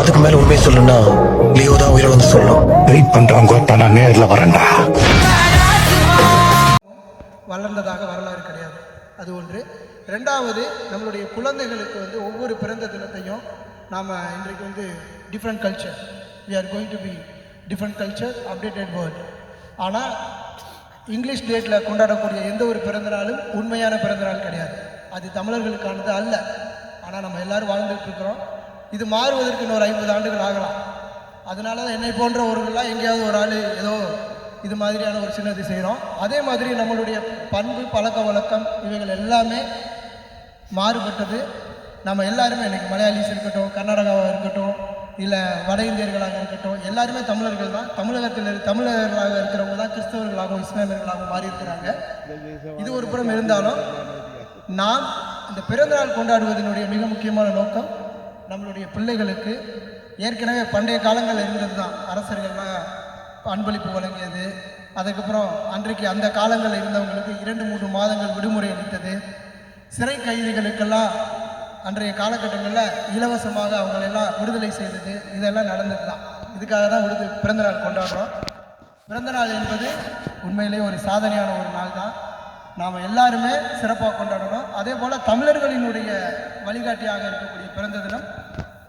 அதுக்கு மேல உண்மையை சொல்லணும்னா லியோ தான் உயிரை வந்து சொல்லணும். வெயிட் பண்றவங்க நான் நேர்ல வரேன்டா. வளர்ந்ததாக வரலாறு கிடையாது. அது ஒன்று. ரெண்டாவது நம்மளுடைய குழந்தைகளுக்கு வந்து ஒவ்வொரு பிறந்த தினத்தையும் நாம் இன்றைக்கு வந்து different culture we are going to be different culture updated world English English டேட்டில் கொண்டாடக்கூடிய எந்த ஒரு பிறந்த நாளும் உண்மையான பிறந்த நாள் கிடையாது. அது தமிழர்களுக்கானது அல்ல. ஆனால் நம்ம எல்லாரும் வாழ்ந்துட்டு இருக்கிறோம். இது மாறுவதற்கு இன்னொரு ஐம்பது ஆண்டுகள் ஆகலாம். அதனால தான் என்னை போன்றவர்கள்லாம் எங்கேயாவது ஒரு ஆள் ஏதோ இது மாதிரியான ஒரு சின்னது செய்கிறோம் அதே மாதிரி நம்மளுடைய பண்பு பழக்க வழக்கம் இவைகள் எல்லாமே மாறுபட்டது. நம்ம எல்லாருமே இன்றைக்கி மலையாளிஸ் இருக்கட்டும் கர்நாடகாவாக இருக்கட்டும் இல்லை வட இந்தியர்களாக இருக்கட்டும் எல்லாருமே தமிழர்கள் தான். தமிழகத்தில் தமிழர்களாக இருக்கிறவங்க தான் கிறிஸ்தவர்களாகவும் இஸ்லாமியர்களாகவும் மாறி இருக்கிறாங்க இது ஒரு புறம் இருந்தாலும் நாம் இந்த பிறந்தநாள் கொண்டாடுவதனுடைய மிக முக்கியமான நோக்கம் நம்மளுடைய பிள்ளைகளுக்கு ஏற்கனவே பண்டைய காலங்கள் இருந்தது தான் அரசர்கள்லாம் அன்பளிப்பு வழங்கியது. அதுக்கப்புறம் அன்றைக்கு அந்த காலங்களில் இருந்தவங்களுக்கு இரண்டு மூன்று மாதங்கள் விடுமுறை அளித்தது. சிறை கைதிகளுக்கெல்லாம் அன்றைய காலகட்டங்களில் இலவசமாக அவங்களெல்லாம் விடுதலை செய்தது. இதெல்லாம் நடந்தது தான் இதுக்காக தான் விடுது பிறந்தநாள் கொண்டாடுறோம். பிறந்தநாள் என்பது உண்மையிலே ஒரு சாதனையான ஒரு நாள் தான் நாம் எல்லாருமே சிறப்பாக கொண்டாடணும். அதே போல் தமிழர்களினுடைய வழிகாட்டியாக இருக்கக்கூடிய பிறந்த தினம்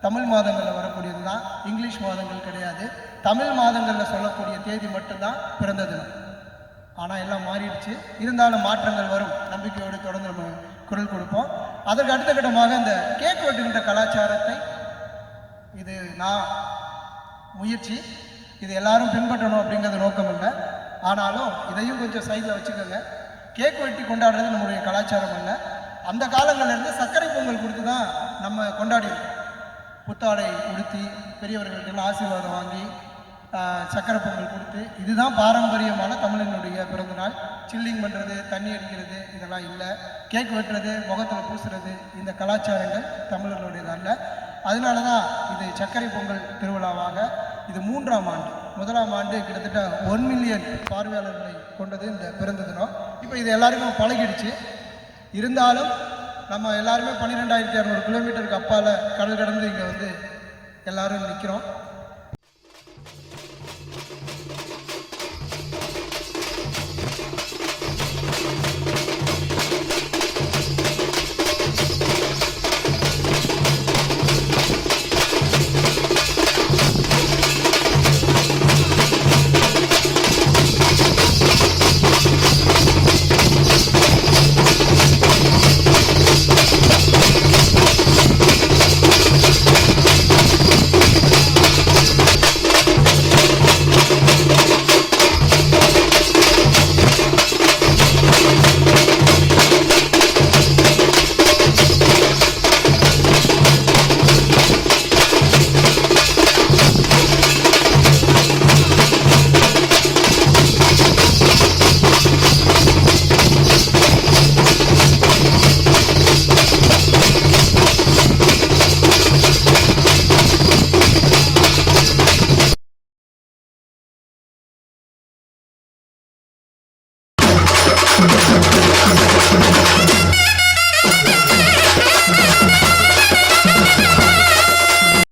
தமிழ் மாதங்களில் வரக்கூடியது தான். இங்கிலீஷ் மாதங்கள் கிடையாது. தமிழ் மாதங்களில் சொல்லக்கூடிய தேதி மட்டும்தான் பிறந்த தினம். ஆனால் எல்லாம் மாறிடுச்சு. இருந்தாலும் மாற்றங்கள் வரும். நம்பிக்கையோடு தொடர்ந்து நம்ம குரல் கொடுப்போம். அதற்கு அடுத்த கட்டமாக இந்த கேக் வெட்டுகின்ற கலாச்சாரத்தை இது நான் முயற்சி. இது எல்லாரும் பின்பற்றணும் அப்படிங்கிறது நோக்கம் இல்லை. ஆனாலும் இதையும் கொஞ்சம் சைடில் வச்சுக்கோங்க. கேக் வெட்டி கொண்டாடுறது நம்முடைய கலாச்சாரம் இல்லை அந்த காலங்கள்லேருந்து சர்க்கரை பொங்கல் கொடுத்து தான் நம்ம கொண்டாடி புத்தாடை உடுத்தி பெரியவர்கள்ட்டெல்லாம் ஆசீர்வாதம் வாங்கி சக்கரை பொங்கல் கொடுத்து இதுதான் பாரம்பரியமான தமிழனுடைய பிறந்தநாள் சில்லிங் பண்ணுறது தண்ணி அடிக்கிறது இதெல்லாம் இல்லை. கேக் வெட்டுறது முகத்தில் பூசுறது இந்த கலாச்சாரங்கள் தமிழர்களுடையது அல்ல. அதனால தான் இது சர்க்கரை பொங்கல் திருவிழாவாக இது மூன்றாம் ஆண்டு. முதலாம் ஆண்டு கிட்டத்தட்ட ஒன் மில்லியன் பார்வையாளர்களை கொண்டது இந்த பிறந்த தினம். இப்போ இது எல்லாருக்கும் பழகிடுச்சு. இருந்தாலும் நம்ம எல்லாருமே பன்னிரெண்டாயிரத்தி இரநூறு கிலோமீட்டருக்கு அப்பால் கடல் கடந்து இங்கே வந்து எல்லாரும் நிற்கிறோம்